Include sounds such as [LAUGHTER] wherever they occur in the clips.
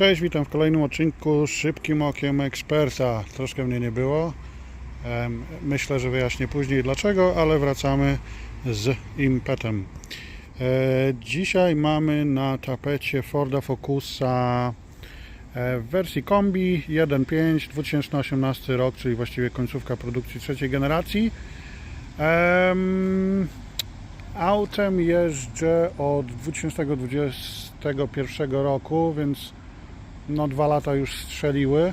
Cześć, witam w kolejnym odcinku Szybkim Okiem Eksperta. Troszkę mnie nie było. Myślę, że wyjaśnię później dlaczego, ale wracamy z impetem. E, Dzisiaj mamy na tapecie Forda Focusa e, w wersji kombi 1.5 2018 rok, czyli właściwie końcówka produkcji trzeciej generacji. Em, Autem jeżdżę od 2021 roku, więc no dwa lata już strzeliły.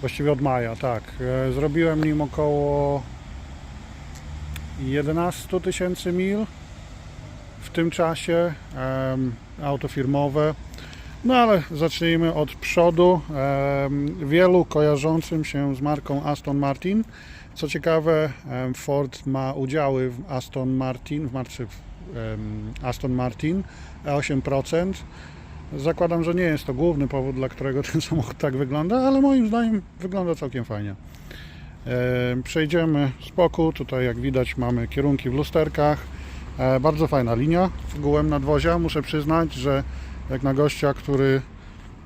Właściwie od maja, tak. E, Zrobiłem nim około 11 tysięcy mil w tym czasie. Auto firmowe. No ale zacznijmy od przodu. Wielu kojarzącym się z marką Aston Martin. Co ciekawe, Ford ma udziały w Aston Martin, w marce Aston Martin, 8%. Zakładam, że nie jest to główny powód, dla którego ten [LAUGHS] samochód tak wygląda, ale moim zdaniem wygląda całkiem fajnie. Przejdziemy z. Tutaj, jak widać, mamy kierunki w lusterkach. E, Bardzo fajna linia gułem nadwozia. Muszę przyznać, że jak na gościa, który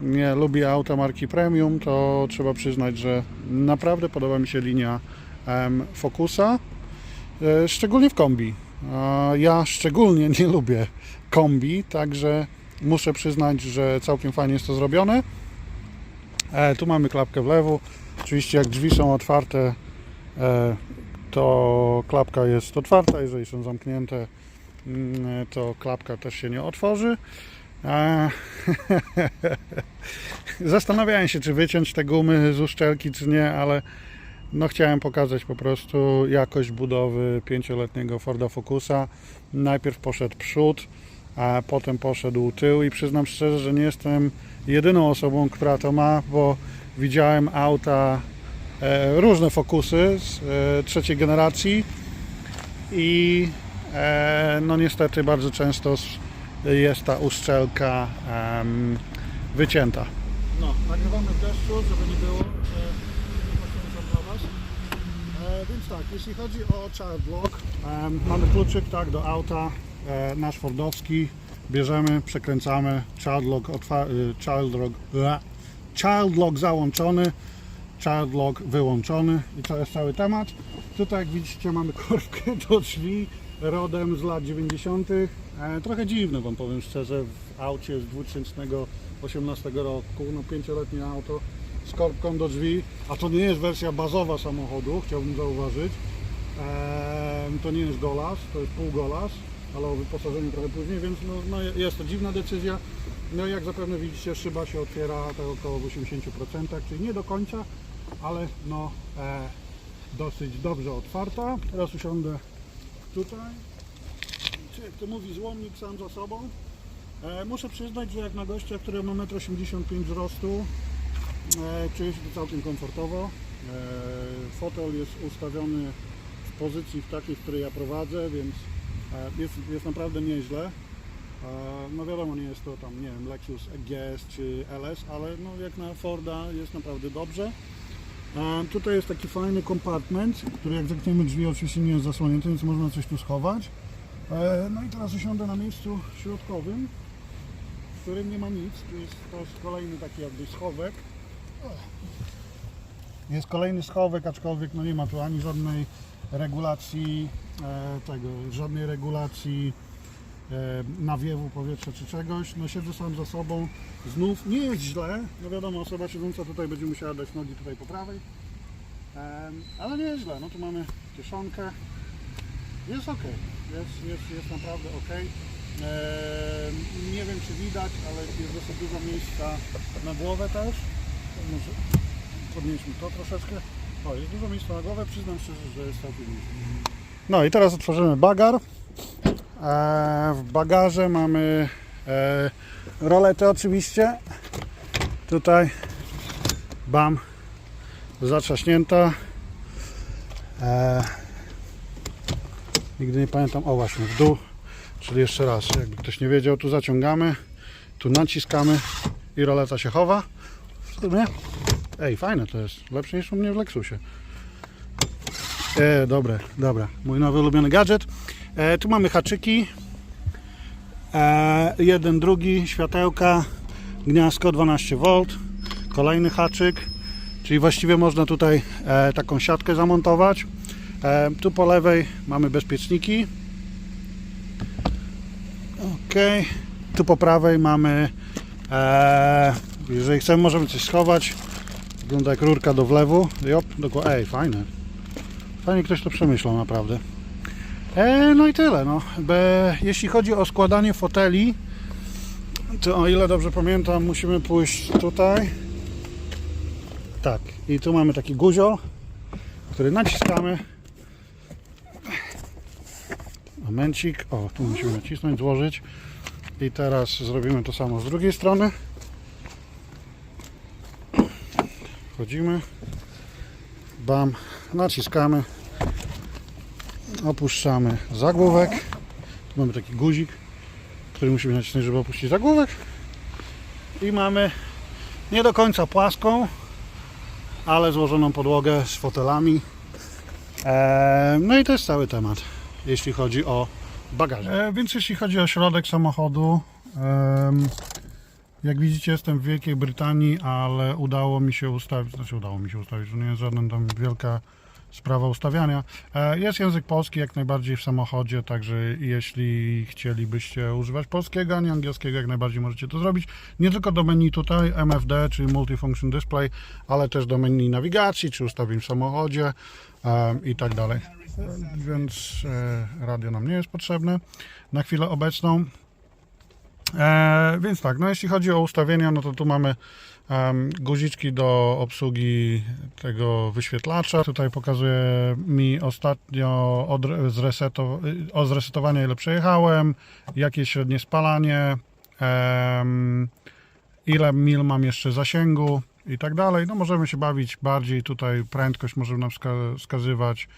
nie lubi auta marki premium, to trzeba przyznać, że naprawdę podoba mi się linia Focusa, e, szczególnie w kombi. Ja szczególnie nie lubię kombi, także muszę przyznać, że całkiem fajnie jest to zrobione. E, tu mamy klapkę w lewo. Oczywiście jak drzwi są otwarte, e, to klapka jest otwarta. Jeżeli są zamknięte, mm, to klapka też się nie otworzy. E, [LAUGHS] Zastanawiałem się, czy wyciąć te gumy z uszczelki, czy nie, ale no chciałem pokazać po prostu jakość budowy pięcioletniego Forda Focusa. Najpierw poszedł przód, a potem poszedł tył i przyznam szczerze, że nie jestem jedyną osobą, która to ma, bo widziałem auta, e, różne Focusy z e, trzeciej generacji i e, no niestety bardzo często jest ta uszczelka em, wycięta. No, nagrywamy w deszczu, żeby nie było, że nie. E, więc tak, jeśli chodzi o child lock, em, mamy kluczyk tak, do auta, e, nasz Fordowski, bierzemy, przekręcamy, child lock, y, child lock, child lock załączony, child lock wyłączony. I to jest cały temat. Tutaj jak widzicie mamy [LAUGHS] korbkę do drzwi. Rodem z lat 90. E, trochę dziwne Wam powiem szczerze, w aucie z 2018 roku, no pięcioletnie auto z korbką do drzwi, a to nie jest wersja bazowa samochodu, chciałbym zauważyć. Em, to nie jest golas, to jest pół golas, ale o wyposażeniu trochę później, więc no, no jest to dziwna decyzja. No jak zapewne widzicie, szyba się otwiera tak około w 80%, czyli nie do końca, ale no e, dosyć dobrze otwarta. Teraz usiądę tutaj. Jak to mówi złomnik sam za sobą. E, muszę przyznać, że jak na gościa, który ma 1,85 m wzrostu, e, czuję się tu całkiem komfortowo. E, fotel jest ustawiony w pozycji w takiej, w której ja prowadzę, więc jest, jest naprawdę nieźle. E, No wiadomo, nie jest to tam, nie wiem, Lexus GS czy LS, ale no jak na Forda jest naprawdę dobrze. E, Tutaj jest taki fajny kompartment, który jak zamkniemy drzwi oczywiście nie jest zasłonięty, więc można coś tu schować. E, No i teraz usiądę na miejscu środkowym, w którym nie ma nic. Tu jest też kolejny taki jakby schowek. Jest kolejny schowek, aczkolwiek no nie ma tu ani żadnej regulacji e, tego, żadnej regulacji e, nawiewu powietrza czy czegoś. No siedzę sam za sobą. Znów nie jest źle. No wiadomo, osoba siedząca tutaj będzie musiała dać nogi tutaj po prawej. Ale nie jest źle. No tu mamy kieszonkę. Jest ok. Jest, jest, jest naprawdę ok. Nie wiem czy widać, ale jest dosyć dużo miejsca na głowę też. Może podnieśmy to troszeczkę. O, jest dużo miejsca na głowę. Przyznam szczerze, że jest całkiem. No i teraz otworzymy bagar. E, w bagarze mamy e, roletę oczywiście. Tutaj bam zatrzaśnięta. E, nigdy nie pamiętam. O właśnie, w dół. Czyli jeszcze raz, jakby ktoś nie wiedział, tu zaciągamy, tu naciskamy i roleta się chowa. W sumie. Ej, fajne to jest. Lepsze niż u mnie w Lexusie. E, dobre, dobra. Mój nowy ulubiony gadżet. E, tu mamy haczyki. E, jeden, drugi, światełka. gniazdko 12V, kolejny haczyk, czyli właściwie można tutaj e, taką siatkę zamontować. E, tu po lewej mamy bezpieczniki. Ok, tu po prawej mamy, e, jeżeli chcemy, możemy coś schować. Wygląda jak rurka do wlewu. Jop, dokładnie. Ej, fajne. Fajnie ktoś to przemyślał, naprawdę. E, no i tyle. No. Be, jeśli chodzi o składanie foteli, to o ile dobrze pamiętam, musimy pójść tutaj. Tak, i tu mamy taki guziol, który naciskamy. Momencik. O, tu musimy nacisnąć, złożyć. I teraz zrobimy to samo z drugiej strony. Wchodzimy. Bam, naciskamy. Opuszczamy zagłówek. Tu mamy taki guzik, który musimy nacisnąć, żeby opuścić zagłówek. I mamy nie do końca płaską, ale złożoną podłogę z fotelami. Eee, no i to jest cały temat, jeśli chodzi o bagaż. E, więc jeśli chodzi o środek samochodu, jak widzicie jestem w Wielkiej Brytanii, ale udało mi się ustawić, znaczy udało mi się ustawić, to nie jest żadna tam wielka sprawa ustawiania. E, Jest język polski jak najbardziej w samochodzie, także jeśli chcielibyście używać polskiego, a nie angielskiego, jak najbardziej możecie to zrobić. Nie tylko do menu tutaj, MFD, czyli Multifunction Display, ale też do menu nawigacji, czy ustawień w samochodzie e, i tak dalej. E, Więc radio nam nie jest potrzebne na chwilę obecną. E, więc tak, no jeśli chodzi o ustawienia, no to tu mamy em, guziczki do obsługi tego wyświetlacza. Tutaj pokazuje mi ostatnio od zreseto, o zresetowanie ile przejechałem, jakie jest średnie spalanie, em, ile mil mam jeszcze zasięgu i tak dalej. No możemy się bawić bardziej tutaj, prędkość możemy nam wska- wskazywać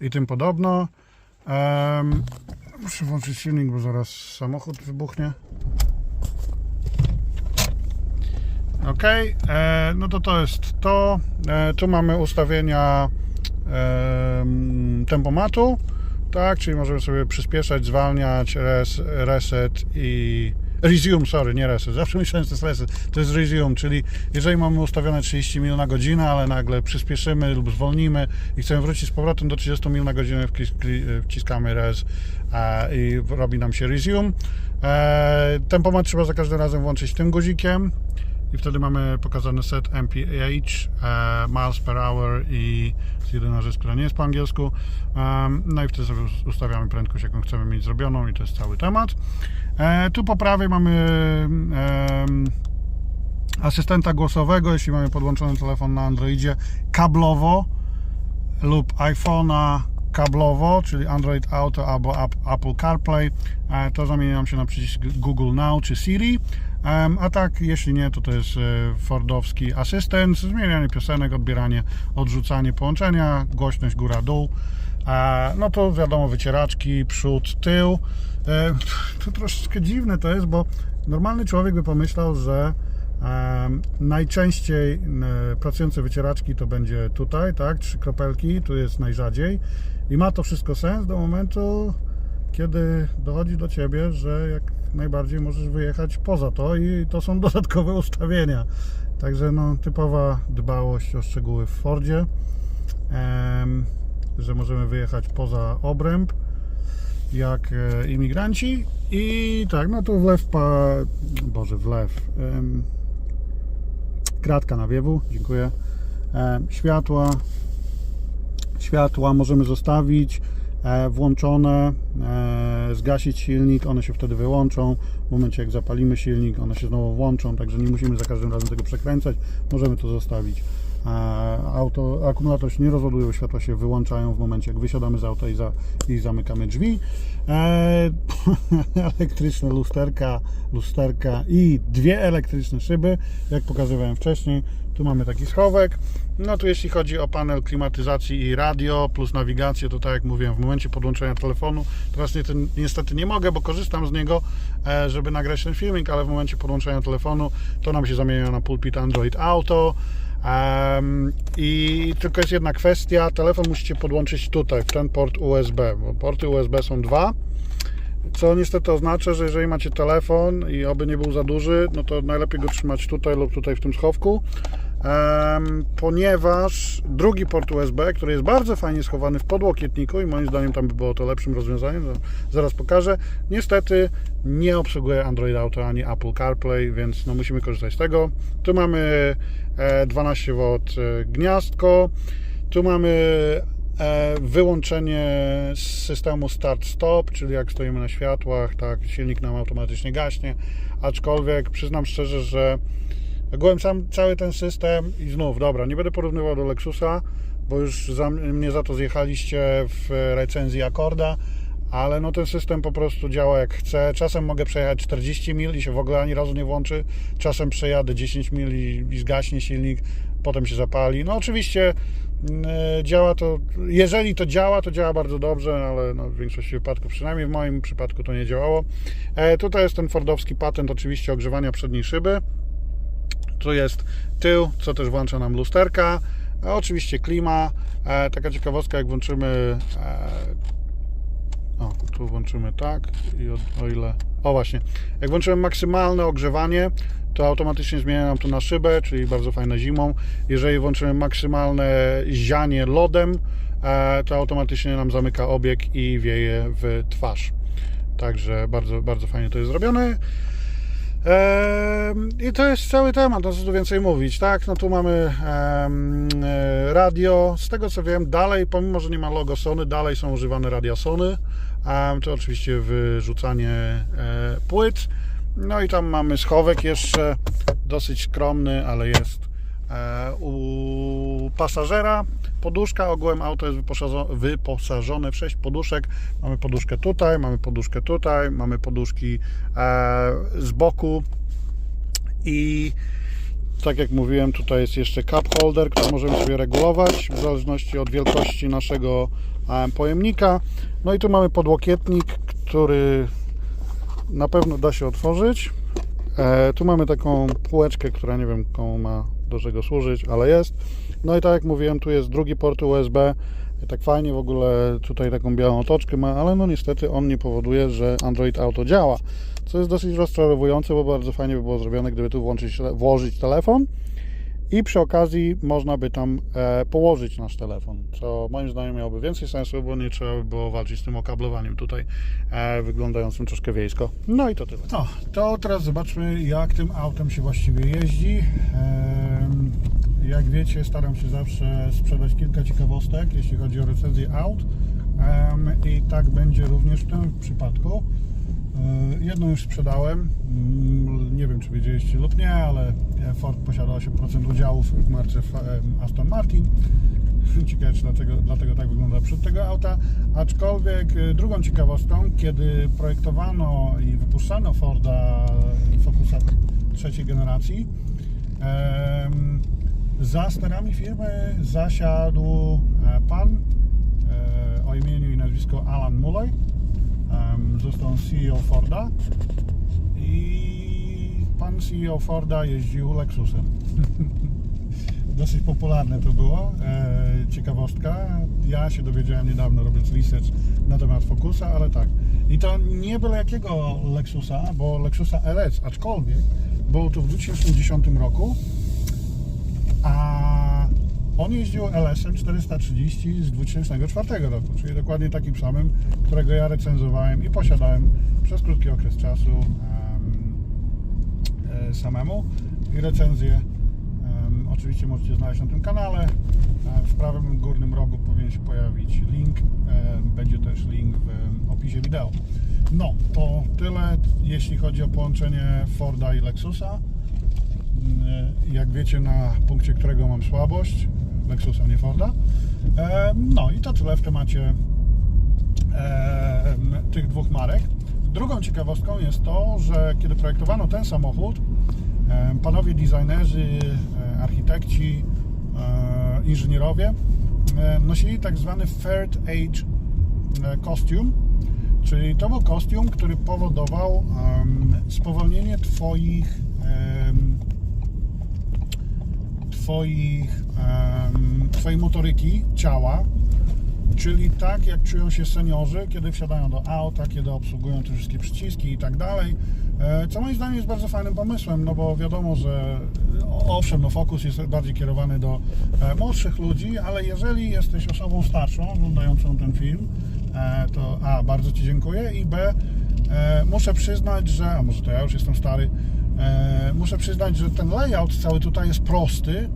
i tym podobno. Em, muszę włączyć silnik, bo zaraz samochód wybuchnie. Ok, e, no to to jest to. E, tu mamy ustawienia em, tempomatu, tak, czyli możemy sobie przyspieszać, zwalniać, res, reset i resume, sorry, nie reset, zawsze myślałem, że to jest reset, to jest resume, czyli jeżeli mamy ustawione 30 mil na godzinę, ale nagle przyspieszymy lub zwolnimy i chcemy wrócić z powrotem do 30 mil na godzinę, kli- wciskamy res e, i robi nam się resume. E, tempomat trzeba za każdym razem włączyć tym guzikiem i wtedy mamy pokazany set MPH, e, miles per hour i jest jedyna rzecz, która nie jest po angielsku. No i wtedy sobie us- ustawiamy prędkość, jaką chcemy mieć zrobioną i to jest cały temat. E, tu po prawej mamy asystenta głosowego, jeśli mamy podłączony telefon na Androidzie kablowo lub iPhone'a kablowo, czyli Android Auto albo App- Apple CarPlay, e, to zamienia nam się na przycisk Google Now czy Siri. A tak, jeśli nie, to to jest e, Fordowski asystent, zmienianie piosenek, odbieranie, odrzucanie połączenia, głośność góra-dół. No to wiadomo, wycieraczki, przód, tył. E, To troszeczkę dziwne to jest, bo normalny człowiek by pomyślał, że Em, Najczęściej m, pracujące wycieraczki to będzie tutaj, tak? Trzy kropelki, tu jest najrzadziej. I ma to wszystko sens do momentu, kiedy dochodzi do ciebie, że jak najbardziej możesz wyjechać poza to i to są dodatkowe ustawienia. Także no, typowa dbałość o szczegóły w Fordzie, że możemy wyjechać poza obręb jak e, imigranci i tak, no tu wlew, pa, Boże, wlew, kratka nawiewu, dziękuję, em, światła, światła możemy zostawić e, włączone, e, zgasić silnik, one się wtedy wyłączą, w momencie jak zapalimy silnik, one się znowu włączą, także nie musimy za każdym razem tego przekręcać, możemy to zostawić. E, Auto, akumulator się nie rozładuje, światła się wyłączają w momencie jak wysiadamy z auta i, za, i zamykamy drzwi. E, [LAUGHS] elektryczne lusterka, lusterka i dwie elektryczne szyby, jak pokazywałem wcześniej. Tu mamy taki schowek. No tu jeśli chodzi o panel klimatyzacji i radio plus nawigację, to tak jak mówiłem, w momencie podłączenia telefonu, teraz nie, niestety nie mogę, bo korzystam z niego, e, żeby nagrać ten filmik, ale w momencie podłączenia telefonu to nam się zamienia na pulpit Android Auto. Em, I tylko jest jedna kwestia, telefon musicie podłączyć tutaj, w ten port USB, bo porty USB są dwa. Co niestety oznacza, że jeżeli macie telefon i oby nie był za duży, no to najlepiej go trzymać tutaj lub tutaj w tym schowku, ponieważ drugi port USB, który jest bardzo fajnie schowany w podłokietniku i moim zdaniem tam by było to lepszym rozwiązaniem, za- zaraz pokażę, niestety nie obsługuje Android Auto ani Apple CarPlay, więc no musimy korzystać z tego. Tu mamy e, 12V e, gniazdko, tu mamy e, wyłączenie z systemu start-stop, czyli jak stoimy na światłach, tak silnik nam automatycznie gaśnie, aczkolwiek przyznam szczerze, że ogółem cały ten system i znów, dobra, nie będę porównywał do Lexusa, bo już za, mnie za to zjechaliście w recenzji Akorda, ale no ten system po prostu działa jak chce. Czasem mogę przejechać 40 mil i się w ogóle ani razu nie włączy. Czasem przejadę 10 mil i, i zgaśnie silnik, potem się zapali. No oczywiście mm, e, działa to, jeżeli to działa, to działa bardzo dobrze, ale no, w większości wypadków, przynajmniej w moim przypadku to nie działało. E, tutaj jest ten fordowski patent oczywiście ogrzewania przedniej szyby. Tu jest tył, co też włącza nam lusterka. Oczywiście klima. E, taka ciekawostka, jak włączymy. E, o, tu włączymy tak i o, o ile. O właśnie. Jak włączymy maksymalne ogrzewanie, to automatycznie zmienia nam to na szybę, czyli bardzo fajne zimą. Jeżeli włączymy maksymalne zianie lodem, e, to automatycznie nam zamyka obieg i wieje w twarz. Także bardzo, bardzo fajnie to jest zrobione. I to jest cały temat, no co tu więcej mówić, tak? No tu mamy e, radio, z tego co wiem, dalej, pomimo, że nie ma logo Sony, dalej są używane radia Sony. To oczywiście wyrzucanie e, płyt. No i tam mamy schowek jeszcze, dosyć skromny, ale jest e, u pasażera. Poduszka, ogółem auto jest wyposażone, w 6 poduszek. Mamy poduszkę tutaj, mamy poduszkę tutaj, mamy poduszki e, z boku i tak jak mówiłem, tutaj jest jeszcze cup holder, który możemy sobie regulować w zależności od wielkości naszego e, pojemnika. No i tu mamy podłokietnik, który na pewno da się otworzyć. E, tu mamy taką półeczkę, która nie wiem komu ma do czego służyć, ale jest. No i tak jak mówiłem, tu jest drugi port USB. Tak fajnie w ogóle tutaj taką białą otoczkę ma, ale no niestety on nie powoduje, że Android Auto działa. Co jest dosyć rozczarowujące, bo bardzo fajnie by było zrobione, gdyby tu włączyć, włożyć telefon i przy okazji można by tam e, położyć nasz telefon, co moim zdaniem miałoby więcej sensu, bo nie trzeba by było walczyć z tym okablowaniem tutaj, e, wyglądającym troszkę wiejsko. No i to tyle. No, to teraz zobaczmy, jak tym autem się właściwie jeździ. Jak wiecie, staram się zawsze sprzedać kilka ciekawostek, jeśli chodzi o recenzję aut. I tak będzie również w tym przypadku. E, Jedną już sprzedałem. Mm, Nie wiem, czy wiedzieliście lub nie, ale Ford posiada 8% udziałów w marce Aston Martin. [LAUGHS] Ciekawe, dlatego tak wygląda przód tego auta. Aczkolwiek e, drugą ciekawostką, kiedy projektowano i wypuszczano Forda Focusa trzeciej generacji, za sterami firmy zasiadł e, pan e, o imieniu i nazwisku Alan Mulley. Em, Został CEO Forda i pan CEO Forda jeździł Lexusem. [LAUGHS] Dosyć popularne to było. E, ciekawostka. Ja się dowiedziałem niedawno robiąc research na temat Focusa, ale tak. I to nie byle jakiego Lexusa, bo Lexusa LS, aczkolwiek było to w 2010 roku, a on jeździł LS-em 430 z 2004 roku, czyli dokładnie takim samym, którego ja recenzowałem i posiadałem przez krótki okres czasu e, samemu. I recenzję em, oczywiście możecie znaleźć na tym kanale. E, W prawym górnym rogu powinien się pojawić link. E, Będzie też link w opisie wideo. No, to tyle, jeśli chodzi o połączenie Forda i Lexusa. E, jak wiecie, na punkcie którego mam słabość, Lexusa, nie Forda. E, No i to tyle w temacie e, tych dwóch marek. Drugą ciekawostką jest to, że kiedy projektowano ten samochód, e, panowie designerzy, architekci, inżynierowie nosili tak zwany third age costume, czyli to był kostium, który powodował spowolnienie Twoich Twoich, Twojej motoryki ciała Czyli tak, jak czują się seniorzy, kiedy wsiadają do auta, kiedy obsługują te wszystkie przyciski i tak dalej. E, Co moim zdaniem jest bardzo fajnym pomysłem, no bo wiadomo, że owszem, no Focus jest bardziej kierowany do e, młodszych ludzi, ale jeżeli jesteś osobą starszą, oglądającą ten film, e, to A, bardzo Ci dziękuję i B, muszę przyznać, że, a może to ja już jestem stary, muszę przyznać, że ten layout cały tutaj jest prosty,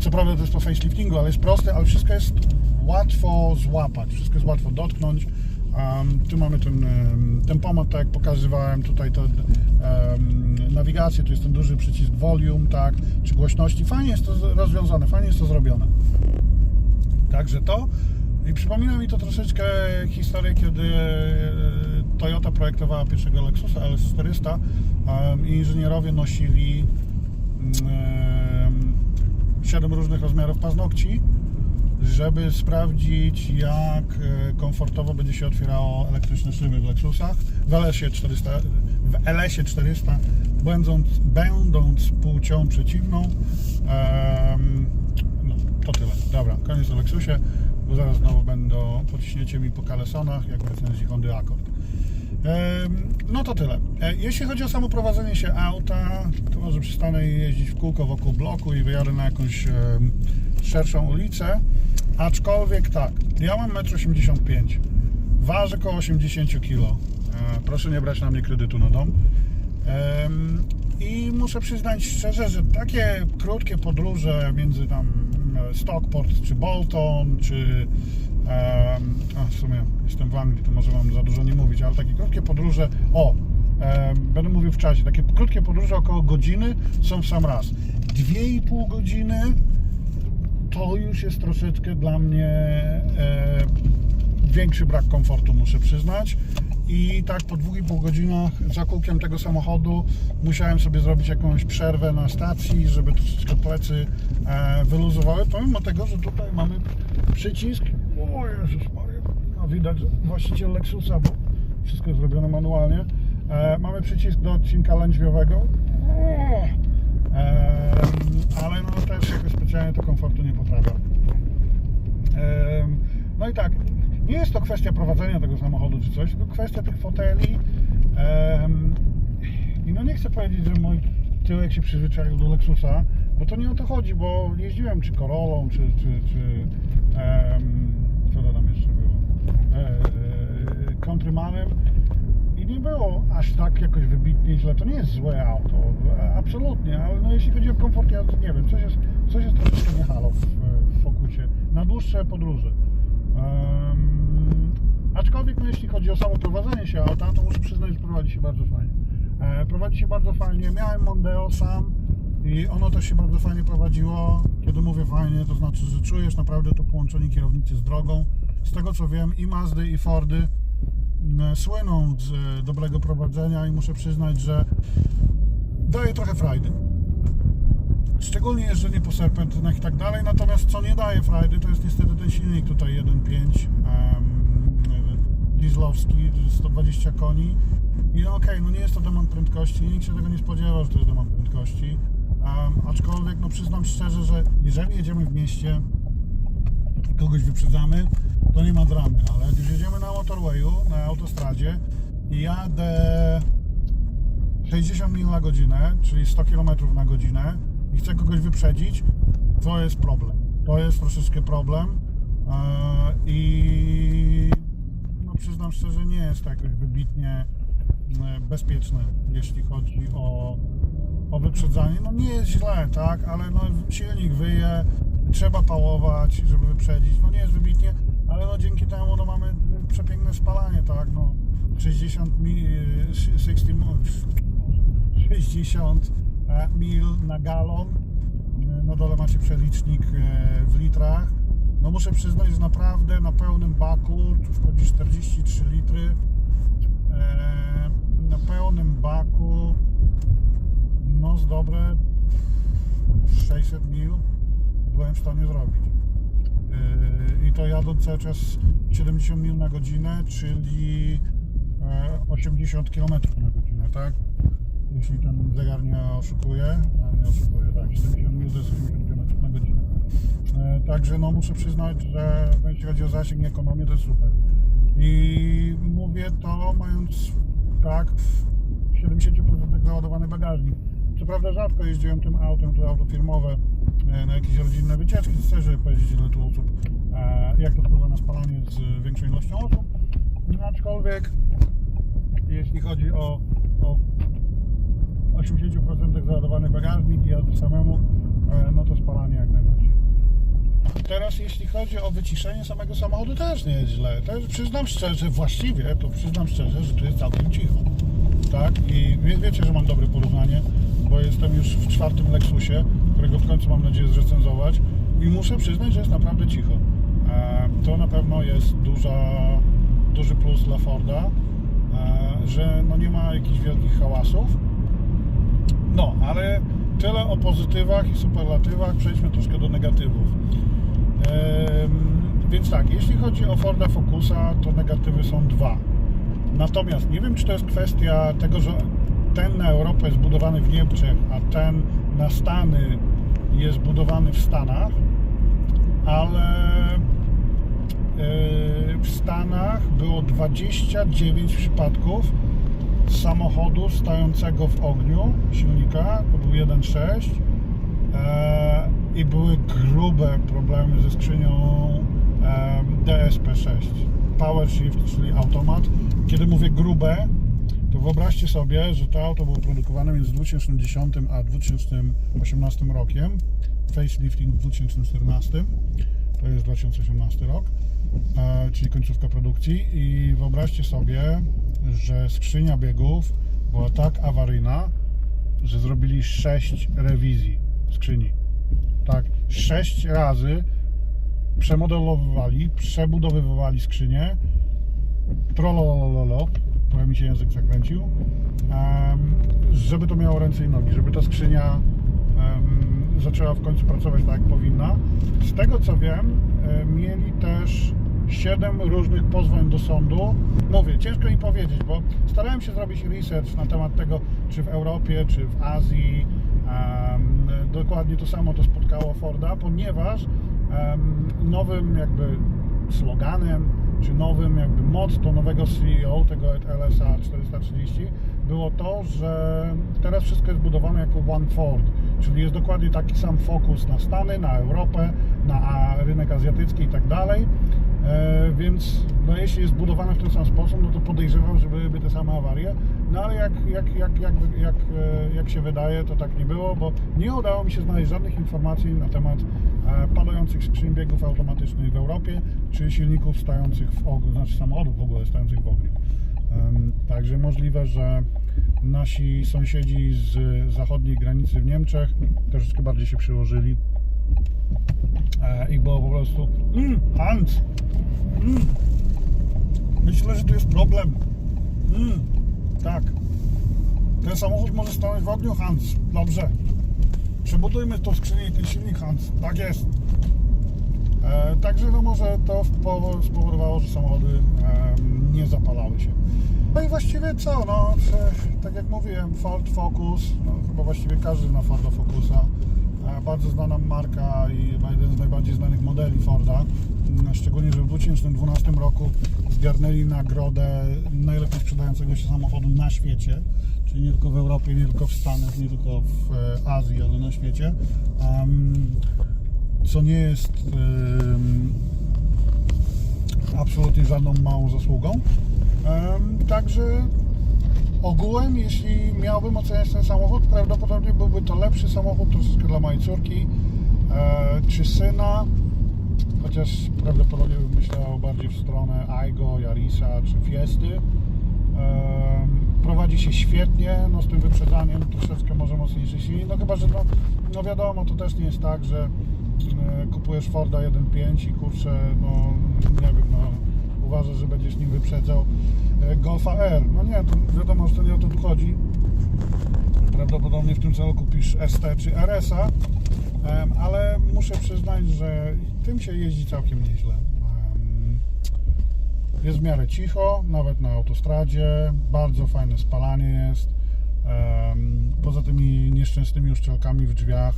co prawda to jest po faceliftingu, ale jest prosty, ale wszystko jest łatwo złapać, wszystko jest łatwo dotknąć. Um, tu mamy ten um, tempomat, tak jak pokazywałem, tutaj to um, nawigację, tu jest ten duży przycisk volume, tak, czy głośności. Fajnie jest to rozwiązane, fajnie jest to zrobione. Także to. I przypomina mi to troszeczkę historię, kiedy e, Toyota projektowała pierwszego Lexusa LS400 um, i inżynierowie nosili um, 7 różnych rozmiarów paznokci, żeby sprawdzić, jak e, komfortowo będzie się otwierało elektryczne szyby w Lexusach. W LS-ie 400, w LS-ie 400 będąc, będąc płcią przeciwną. No, to tyle. Dobra, koniec o Lexusie, bo zaraz znowu będą, pociśniecie mi po kalesonach, jak recenzji Hondy Accord. No to tyle. E, Jeśli chodzi o samo prowadzenie się auta, to może przestanę jeździć w kółko wokół bloku i wyjadę na jakąś szerszą ulicę. Aczkolwiek tak, ja mam 1,85 m, ważę około 80 kg. Proszę nie brać na mnie kredytu na dom. I muszę przyznać szczerze, że takie krótkie podróże między tam Stockport czy Bolton, czy a w sumie jestem w Anglii, to może mam za dużo nie mówić, ale takie krótkie podróże, o, będę mówił w czasie, takie krótkie podróże około godziny są w sam raz. Dwie i pół godziny to już jest troszeczkę dla mnie większy brak komfortu, muszę przyznać. I tak po dwóch i pół godzinach za kółkiem tego samochodu musiałem sobie zrobić jakąś przerwę na stacji, żeby troszeczkę plecy wyluzowały, pomimo tego, że tutaj mamy przycisk. O Jezus Maria, no widać właściciel Lexusa, bo wszystko jest zrobione manualnie. E, mamy przycisk do odcinka lędźwiowego. O! Em, ale no też jakoś specjalnie to komfortu nie poprawia. Em, No i tak, nie jest to kwestia prowadzenia tego samochodu czy coś, tylko kwestia tych foteli. Em, I no nie chcę powiedzieć, że mój tyłek się przyzwyczaił do Lexusa, bo to nie o to chodzi, bo jeździłem czy Corolą, czy, czy, czy co tam jeszcze było, e, e, Countrymanem i nie było aż tak jakoś wybitnie źle. To nie jest złe auto, e, absolutnie, ale no jeśli chodzi o komfort jazdy, nie wiem, coś jest, coś jest troszeczkę nie halo w, w Focusie na dłuższe podróże. Em, aczkolwiek no, jeśli chodzi o samo prowadzenie się auta, to muszę przyznać, że prowadzi się bardzo fajnie. E, prowadzi się bardzo fajnie. Miałem Mondeo sam i ono też się bardzo fajnie prowadziło. Mówię fajnie, to znaczy, że czujesz naprawdę to połączenie kierownicy z drogą. Z tego co wiem, i Mazdy, i Fordy m, słyną z e, dobrego prowadzenia i muszę przyznać, że daje trochę frajdy. Szczególnie jeżdżenie po serpentynach i tak dalej, natomiast co nie daje frajdy, to jest niestety ten silnik tutaj 1.5 um, dieslowski, 120 koni i no okej, no nie jest to demon prędkości, nikt się tego nie spodziewał, że to jest demon prędkości, aczkolwiek no przyznam szczerze, że jeżeli jedziemy w mieście kogoś wyprzedzamy, to nie ma dramy, ale jak już jedziemy na motorwayu, na autostradzie i jadę 60 mil na godzinę, czyli 100 km na godzinę i chcę kogoś wyprzedzić, to jest problem. To jest troszeczkę problem Eee, i no przyznam szczerze, nie jest to jakoś wybitnie e, bezpieczne, jeśli chodzi o, o wyprzedzanie. No nie jest źle, tak, ale no silnik wyje, trzeba pałować, żeby wyprzedzić. No nie jest wybitnie, ale no dzięki temu no mamy przepiękne spalanie, tak, no 60 mi, e, 60, no, 60 e, mil na galon. Na dole macie przelicznik e, w litrach. No muszę przyznać, że naprawdę na pełnym baku tu wchodzi 43 litry. Na pełnym baku no z dobre 600 mil byłem w stanie zrobić. E, I to jadąc cały czas 70 mil na godzinę, czyli e, 80 km na godzinę, tak? Jeśli ten zegar nie oszukuje, a nie oszukuje, tak, 70 mil to jest 80 km na godzinę. E, Także no muszę przyznać, że jeśli chodzi o zasięg i ekonomię, to jest super. I mówię to mając tak w 70% załadowany bagażnik. Prawda rzadko jeździłem tym autem, to auto firmowe e, na jakieś rodzinne wycieczki, chcę, żeby powiedzieć ile tu osób, e, jak to wpływa na spalanie z większą ilością osób. No, Aczkolwiek jeśli chodzi o, o 80% załadowany bagażnik i jazdy samemu, e, no to spalanie jak najbardziej. Teraz jeśli chodzi o wyciszenie samego samochodu też nie jest źle. Też przyznam szczerze, właściwie to przyznam szczerze, że tu jest całkiem cicho. Tak? I wie, wiecie, że mam dobre porównanie, bo jestem już w czwartym Lexusie, którego w końcu mam nadzieję zrecenzować i muszę przyznać, że jest naprawdę cicho. E, to na pewno jest duża, duży plus dla Forda, e, że no nie ma jakichś wielkich hałasów. No, ale tyle o pozytywach i superlatywach. Przejdźmy troszkę do negatywów. Więc tak, jeśli chodzi o Forda Focusa, to negatywy są dwa. Natomiast nie wiem, czy to jest kwestia tego, że ten na Europę jest budowany w Niemczech, a ten na Stany jest budowany w Stanach, ale yy, w Stanach było 29 przypadków samochodu stającego w ogniu silnika, to był 1.6 e, i były grube problemy ze skrzynią e, DSP6 Power Shift, czyli automat. Kiedy mówię grube, to wyobraźcie sobie, że to auto było produkowane między 2010 a 2018 rokiem. Facelifting w 2014, to jest 2018 rok, e, czyli końcówka produkcji. I wyobraźcie sobie, że skrzynia biegów była tak awaryjna, że zrobili 6 rewizji skrzyni. Tak, 6 razy przemodelowywali, przebudowywali skrzynię. Trololololo, trochę mi się język zakręcił. żeby to miało ręce i nogi, żeby ta skrzynia zaczęła w końcu pracować tak, jak powinna. Z tego co wiem, e, mieli też 7 różnych pozwań do sądu. Mówię, ciężko mi powiedzieć, bo starałem się zrobić research na temat tego, czy w Europie, czy w Azji dokładnie to samo to spotkało Forda, ponieważ nowym jakby sloganem, czy nowym jakby motto nowego CEO tego LSA 430 było to, że teraz wszystko jest budowane jako One Ford, czyli jest dokładnie taki sam fokus na Stany, na Europę, na rynek azjatycki i tak dalej. E, więc no, jeśli jest budowane w ten sam sposób, no to podejrzewam, że byłyby te same awarie. No ale jak, jak, jak, jak, jak, e, jak się wydaje, to tak nie było, bo nie udało mi się znaleźć żadnych informacji na temat e, padających skrzyń biegów automatycznych w Europie, czy silników stających w ogniu, znaczy samochodów w ogóle stających w ogniu. Także możliwe, że nasi sąsiedzi z zachodniej granicy w Niemczech troszeczkę bardziej się przyłożyli E, i było po prostu mm, Hans mm, myślę, że tu jest problem. Mm, tak. Ten samochód może stanąć w ogniu Hans. Dobrze. Przebudujmy tą skrzynię i ten silnik Hans. Tak jest. E, także no może to spowodowało, że samochody em, nie zapalały się. No i właściwie co, no e, tak jak mówiłem, Ford Focus, no, chyba właściwie każdy zna Forda Focusa. E, bardzo znana marka i chyba jeden z najbardziej znanych modeli Forda. Mm, Szczególnie, że w 2012 roku zgarnęli nagrodę najlepiej sprzedającego się samochodu na świecie. Czyli nie tylko w Europie, nie tylko w Stanach, nie tylko w e, Azji, ale na świecie. Co nie jest absolutnie żadną małą zasługą. Także ogółem, jeśli miałbym oceniać ten samochód, prawdopodobnie byłby to lepszy samochód troszeczkę dla mojej córki e, czy syna, chociaż prawdopodobnie bym myślał bardziej w stronę Aigo, Yarisa czy Fiesty. E, prowadzi się świetnie, no z tym wyprzedzaniem troszeczkę może mocniejszy silnik, no chyba, że no, no wiadomo, to też nie jest tak, że e, kupujesz Forda 1.5 i kurczę, no uważasz, że będziesz nim wyprzedzał e, Golfa R. No nie, to wiadomo, że to nie o to tu chodzi. Prawdopodobnie w tym celu kupisz ST czy RS-a, ale muszę przyznać, że tym się jeździ całkiem nieźle. Jest w miarę cicho, nawet na autostradzie, bardzo fajne spalanie jest. Poza tymi nieszczęsnymi uszczelkami w drzwiach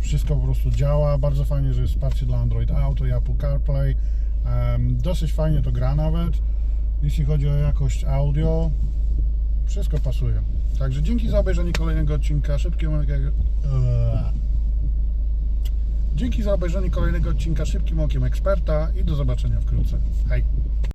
wszystko po prostu działa. Bardzo fajnie, że jest wsparcie dla Android Auto i Apple CarPlay. Dosyć fajnie to gra nawet. Jeśli chodzi o jakość audio, wszystko pasuje. Także dzięki za obejrzenie kolejnego odcinka szybkiego. Eee. Dzięki za obejrzenie kolejnego odcinka Szybkim Okiem Eksperta i do zobaczenia wkrótce. Hej!